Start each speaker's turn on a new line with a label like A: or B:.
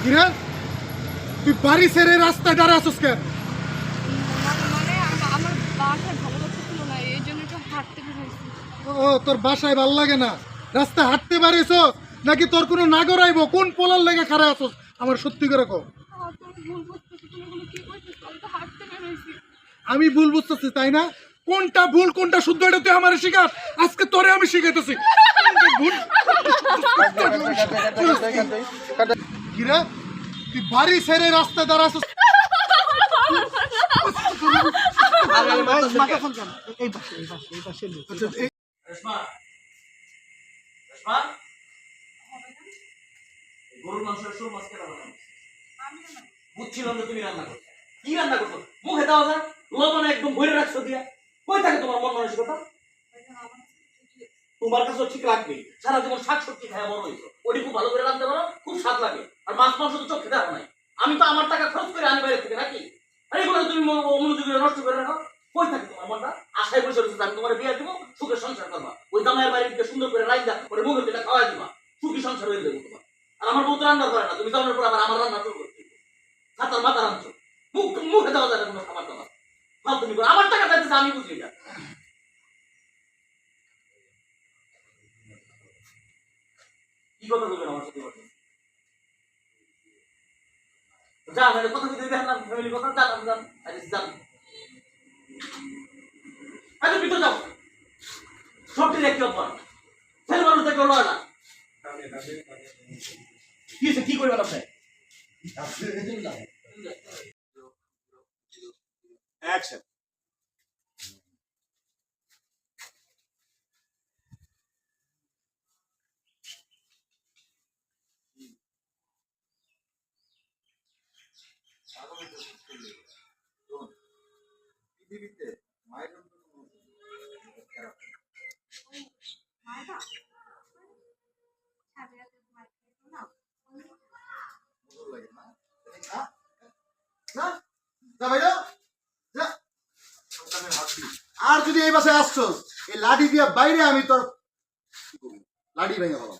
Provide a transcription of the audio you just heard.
A: কিরে? তুই বাড়ি ছেড়ে রাস্তায় দাঁড়া আসছিস কেন?
B: মানে-
A: ও তোর বাসায় ভালো লাগে না? রাস্তায় হাঁটতে পারিস নাকি তোর কোনো নাগর আইব? কোন পোলার লেগে খারাপ আসছ আমার সত্যি করে কো
B: আমি
A: ভুল বুঝতেছি তাই না? কোনটা ভুল, কোনটা শুদ্ধ, এটা তুই আমার শিখার আজকে তোরে আমি শিখাইতেছি। তুই বাড়ি ছেড়ে রাস্তায় দাঁড়া আসছিস এই-
C: রেশমা রেশমা এই গরুর মাংসের সব মাছ কেন বুঝছিলাম তুমি রান্না করছ। কি রান্না করছ? মুখে দাও লবণ একদম ভরে রাখছো দিয়া। কই থাকে তোমার মন মানসিকতা? তোমার কাছে ঠিক লাগবে। সারা জীবন শাক সবজি খায় বড় হয়েছো। ওটি খুব ভালো করে রাখতে পারো, খুব স্বাদ লাগে। আর মাছ মাংস তো চোখ হবে নাই। আমি তো আমার টাকা খরচ করে আনি বাইরে থেকে, নাকি? আর এগুলো তুমি ম- অমনোযোগী নষ্ট করে রাখো। কই থাকে তোমার মনটা? আশায় বসে রয়েছে আমি তোমার বিয়ে দেবো, সুখে সংসার করবা। ওই জামাইয়ের বাড়িতে সুন্দর করে রাইদা ওরে মুখে দিলে খাওয়াই দিবা। সুখী সংসার হয়ে যাবে তোমার। আর আমার বউ তো রান্না করে না, তুমি জামাইয়ের পর আবার আমার রান্না শুরু করতে হাতার মাথা রাঁধছো মুখ মুখে দেওয়া যায় না খাবার তুমি করো। আমার টাকা চাইতেছে আমি বুঝলি না। কি কথা বলবেন আমার সাথে মানে কথা দেখেন না ফ্যামিলি কথা যান আপনি যান আরে যান। আরে ভিতরে যাও। সবটি দেখতে অপর ছেলে মানুষ দেখতে লয় না। কি কি করবেন আপনি
D: অ্যাকশন পৃথিবীতে মায়ের অন্য কোনো খারাপ নেই। ভালো লাগে না? না? না? যা ভাইরা, যা। সন্তানের হাত দিই। আর যদি এই বাসায় আসছো এই লাঠি দিয়ে বাইরে আমি তোর লাঠি ভেঙে ভালো